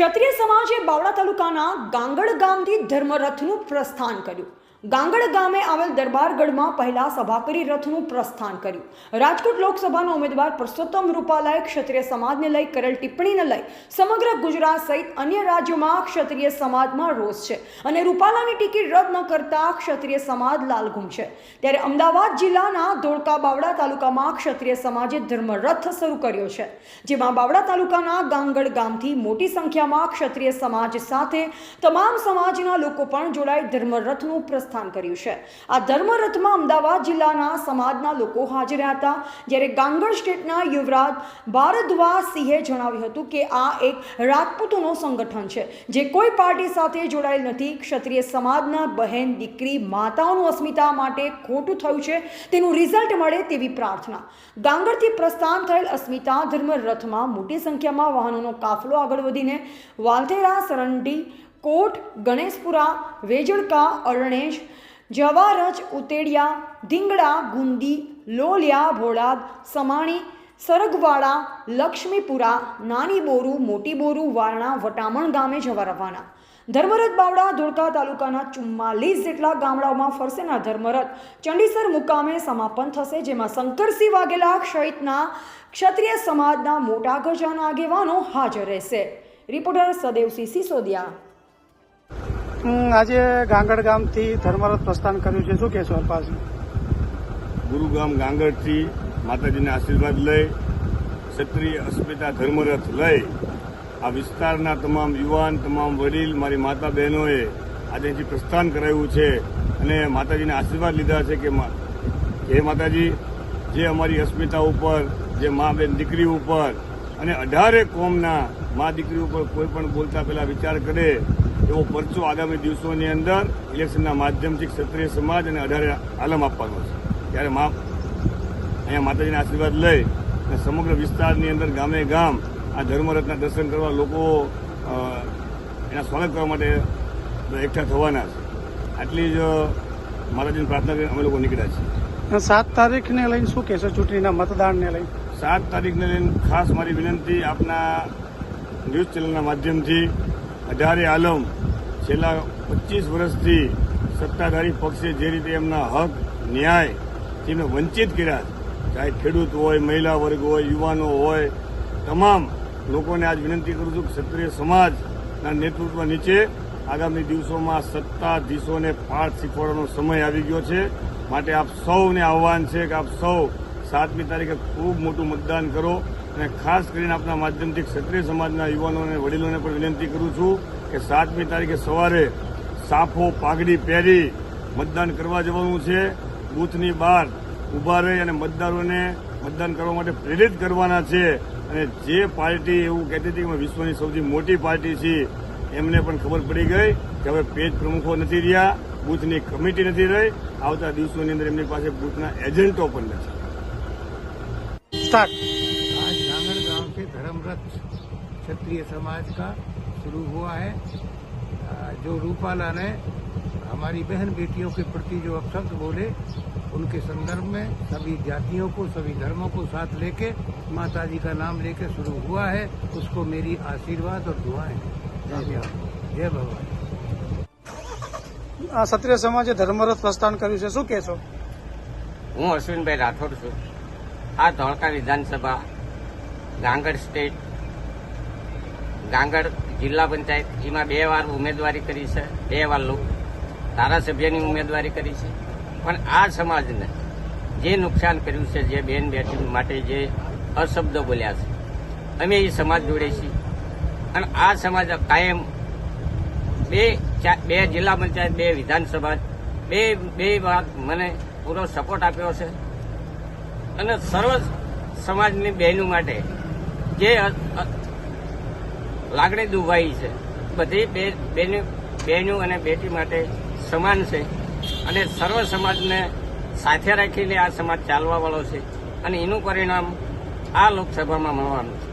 ક્ષત્રિય સમાજે બાવળા તાલુકાના ગાંગડ ગામથી ધર્મરથનું પ્રસ્થાન કર્યું. ગાંગડ ગામે આવેલ દરબારગઢમાં પહેલા સભા કરી રથનું પ્રસ્થાન કર્યું. રાજકોટ લોકસભાના ઉમેદવાર પુરુષોત્તમ રૂપાલાએ ક્ષત્રિય સમાજને લઈ કરેલ ટિપ્પણીને લઈ સમગ્ર ગુજરાત સહિત અન્ય રાજ્યોમાં ક્ષત્રિય સમાજમાં રોષ છે અને રૂપાલાની ટિકિટ રદ ન કરતા ક્ષત્રિય સમાજ લાલઘુમ છે. ત્યારે અમદાવાદ જિલ્લાના ધોળકા બાવડા તાલુકામાં ક્ષત્રિય સમાજે ધર્મરથ શરૂ કર્યો છે. જેમાં બાવડા તાલુકાના ગાંગડ ગામથી મોટી સંખ્યામાં ક્ષત્રિય સમાજ સાથે તમામ સમાજના લોકો પણ જોડાઈ ધર્મરથનું પ્રસ્થાન કર્યું છે. આ ધર્મરથમાં અમદાવાદ જિલ્લાના સમાજના લોકો હાજર હતા. જ્યારે ગાંગડ સ્ટેટના યુવરાજ ભારદ્વાજ સિંહે જણાવ્યું હતું કે આ એક રાજપૂતોનું સંગઠન છે, જે કોઈ પાર્ટી સાથે જોડાયેલ નથી. ક્ષત્રિય સમાજના બહેન, દીકરી, માતાઓનું અસ્મિતા માટે ખોટું થયું છે. તેનું રિઝલ્ટ મળે તેવી પ્રાર્થના. ગાંગરથી પ્રસ્થાન થયેલ અસ્મિતા ધર્મ રથમાં મોટી સંખ્યામાં વાહનોનો કાફલો આગળ વધીને વાલથેરા, સરંડી કોટ, ગણેશપુરા વેજળકા અરણેશ, જવારજ, ઉતેડિયા, ધીંગડા, ગુંદી, લોલિયા, ભોળાદ, સમાણી, સરગવાડા, લક્ષ્મીપુરા નાની બોરુ મોટી બોરુ વારણા, વટામણ ગામે જવા રવાના. ધર્મરથ બાવડા, ધોળકા તાલુકાના ચુમ્માલીસ જેટલા ગામડાઓમાં ફરસેના ધર્મરથ. ચંડીસર મુકામે સમાપન થશે, જેમાં શંકરસિંહ વાઘેલા સહિતના ક્ષત્રિય સમાજના મોટા ગજાના આગેવાનો હાજર રહેશે. રિપોર્ટર સદેવસિંહ સિસોદિયા આજે ગાંગડ ગામથી ધર્મરથ પ્રસ્થાન કર્યું છે. શું કહેશો અલ્પાસ ગુરુગામ ગાંગડથી માતાજીના આશીર્વાદ લઈ, ક્ષત્રિય અસ્મિતા ધર્મરથ લઈ, આ વિસ્તારના તમામ યુવાન, તમામ વડીલ, મારી માતા બહેનોએ આજે જે પ્રસ્થાન કરાવ્યું છે અને માતાજીના આશીર્વાદ લીધા છે કે હે માતાજી, જે અમારી અસ્મિતા ઉપર, જે મા બેન દીકરી ઉપર અને અઢારે કોમના મા દીકરી ઉપર કોઈ પણ બોલતા પહેલા વિચાર કરે એવો પરચો આગામી દિવસોની અંદર ઇલેક્શનના માધ્યમથી ક્ષત્રિય સમાજ અને અઢારે આલમ આપવાનો છે. ત્યારે મા અહીંયા માતાજીના આશીર્વાદ લઈ અને સમગ્ર વિસ્તારની અંદર ગામે ગામ આ ધર્મરથના દર્શન કરવા લોકો એના સ્વાગત કરવા માટે એકઠા થવાના છે. આટલી જ માતાજીની પ્રાર્થના કરીને અમે લોકો નીકળ્યા છીએ. સાત તારીખને લઈને શું કહેશો ચૂંટણીના મતદાનને લઈને? સાત તારીખને લઈને ખાસ મારી વિનંતી આપના ન્યૂઝ ચેનલના માધ્યમથી અઢારે આલમ છેલ્લા પચીસ વર્ષથી સત્તાધારી પક્ષે જે રીતે એમના હક, ન્યાય તેમને વંચિત કર્યા, ચાહે ખેડૂત હોય, મહિલા વર્ગ હોય, યુવાનો હોય, તમામ લોકોને આજ વિનંતી કરું છું કે ક્ષત્રિય સમાજના નેતૃત્વ નીચે આગામી દિવસોમાં સત્તાધીશોને પાઠ શીખવાડવાનો સમય આવી ગયો છે. માટે આપ સૌને આહવાન છે કે આપ સૌ સાતમી તારીખે ખૂબ મોટું મતદાન કરો અને ખાસ કરીને આપના માધ્યમથી ક્ષત્રિય સમાજના યુવાનો અને વડીલોને પણ વિનંતી કરું છું કે સાતમી તારીખે સવારે સાફો પાઘડી પહેરી મતદાન કરવા જવાનું છે. બૂથની બહાર ઊભા રહી અને મતદારોને મતદાન કરવા માટે પ્રેરિત કરવાના છે. અને જે પાર્ટી એવું કહેતી હતી કે વિશ્વની સૌથી મોટી પાર્ટી છે એમને પણ ખબર પડી ગઈ કે હવે પેજ પ્રમુખો નથી રહ્યા, બૂથની કમિટી નથી રહી. આવતા દિવસોની અંદર એમની પાસે બૂથના એજન્ટો પણ નથી. સ્ટાર્ટ आज नांगड़ गांव से धर्मरथ क्षत्रिय समाज का शुरू हुआ है आ, जो रूपाला ने हमारी बहन बेटियों के प्रति जो अपशब्द बोले उनके संदर्भ में सभी जातियों को सभी धर्मों को साथ लेके माता जी का नाम लेके शुरू हुआ है उसको मेरी आशीर्वाद और दुआएं जय जय भगवान આ ક્ષત્રિય સમાજે ધર્મરથ પ્રસ્થાન કર્યું છે શું કહેશો હું અશ્વિનભાઈ રાઠોડ છું આ ધોળકા વિધાનસભા, ગાંગડ સ્ટેટ, ગાંગડ જિલ્લા પંચાયત, એમાં બે વાર ઉમેદવારી કરી છે, બે વાર ધારાસભ્યની ઉમેદવારી કરી છે. પણ આ સમાજને જે નુકસાન કર્યું છે, જે બેન બેટી માટે જે અશબ્દો બોલ્યા છે, અમે એ સમાજ જોડે છીએ. અને આ સમાજ કાયમ બે બે જિલ્લા પંચાયત, બે વિધાનસભા, બે બે વાર મને પૂરો સપોર્ટ આપ્યો છે. અને સર્વ સમાજની બહેનો માટે જે લાગણી દુભાઈ છે, બધી બહેનો બહેનો અને બેટી માટે સમાન છે. અને સર્વ સમાજને સાથે રાખીને આ સમાજ ચાલવા વાળો છે. અને એનું પરિણામ આ લોકસભામાં મળવાનું છે.